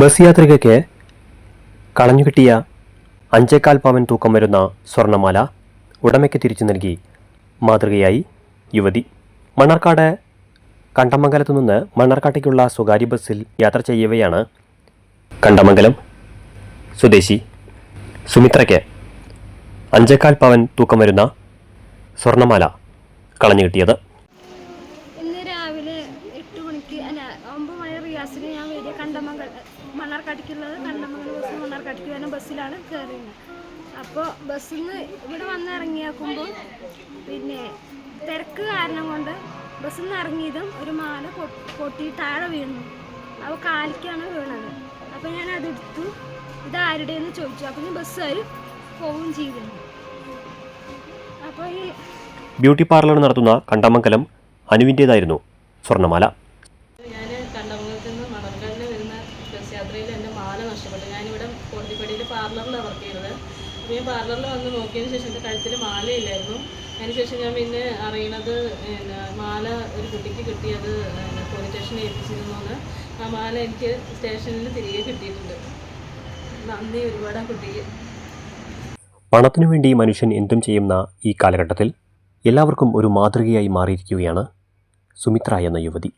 Bus യാത്രികയ്ക്ക് കളഞ്ഞുകിട്ടിയ അഞ്ചേകാൽ പവൻ തൂക്കം വരുന്ന സ്വർണമാല ഉടമയ്ക്ക് തിരിച്ചു നൽകി. മാതൃകയായി യുവതി. മണ്ണാർക്കാട് കണ്ടമംഗലത്തു നിന്ന് മണ്ണാർക്കാട്ടേക്കുള്ള സ്വകാര്യ ബസ്സിൽ യാത്ര ചെയ്യവെയാണ് കണ്ടമംഗലം സ്വദേശി സുമിത്രയ്ക്ക് അഞ്ചേകാൽ പവൻ തൂക്കം വരുന്ന സ്വർണമാല കളഞ്ഞു കിട്ടിയത്. അല്ല ഒമ്പത് മണി റിയാസിന് ഞാൻ വലിയ കണ്ടമംഗൽ മണ്ണാർക്കാട്ടിക്കുള്ളത് കണ്ടമംഗൽ ബസ് മണ്ണാർക്കാട്ടിക്ക് വരുന്ന ബസ്സിലാണ് കയറിയത് അപ്പോൾ ബസ്സിൽ നിന്ന് ഇവിടെ വന്ന് ഇറങ്ങിയാക്കുമ്പോൾ പിന്നെ തിരക്ക് കാരണം കൊണ്ട് ബസ്സിൽ നിന്ന് ഇറങ്ങിയതും ഒരു മാല പൊട്ടി താഴെ വീണു. അപ്പോൾ കാലിക്കാണ് വീണത്. അപ്പോൾ ഞാൻ അതെടുത്തു ഇത് ആരുടെയെന്ന് ചോദിച്ചു. അപ്പം ഞാൻ ബസ്സുകാർ പോവുകയും ചെയ്തിരുന്നു അപ്പോൾ ഈ ബ്യൂട്ടി പാർലർ നടത്തുന്ന കണ്ടമംഗലം അനുവിന്റേതായിരുന്നു സ്വർണമാല ഞാൻ കണ്ടമംഗലത്ത് നിന്ന് മണർക്കാടിന് വരുന്ന ബസ് യാത്രയിൽ എന്റെ മാല നഷ്ടപ്പെട്ടു. ഞാനിവിടെ കോട്ടിപ്പടിയിൽ പാർലറിലാണ് വർക്ക് ചെയ്തത്. അപ്പോൾ ഞാൻ പാർലറിൽ വന്ന് നോക്കിയതിന് ശേഷം എന്റെ കഴുത്തിൽ മാലയില്ലായിരുന്നു. അതിന് ശേഷം ഞാൻ പിന്നെ അറിയണത് പിന്നെ മാല ഒരു കുട്ടിക്ക് കിട്ടിയത് പോലീസ് സ്റ്റേഷനിൽ ഏൽപ്പിച്ചിരുന്നു ആ മാല എനിക്ക് സ്റ്റേഷനിൽ തിരികെ കിട്ടിയിട്ടുണ്ട്. നന്ദി ഒരുപാട് ആ കുട്ടിക്ക്. പണത്തിനു വേണ്ടി മനുഷ്യൻ എന്തും ചെയ്യുന്ന ഈ കാലഘട്ടത്തിൽ എല്ലാവർക്കും ഒരു മാതൃകയായി മാറിയിരിക്കുകയാണ് സുമിത്ര എന്ന യുവതി.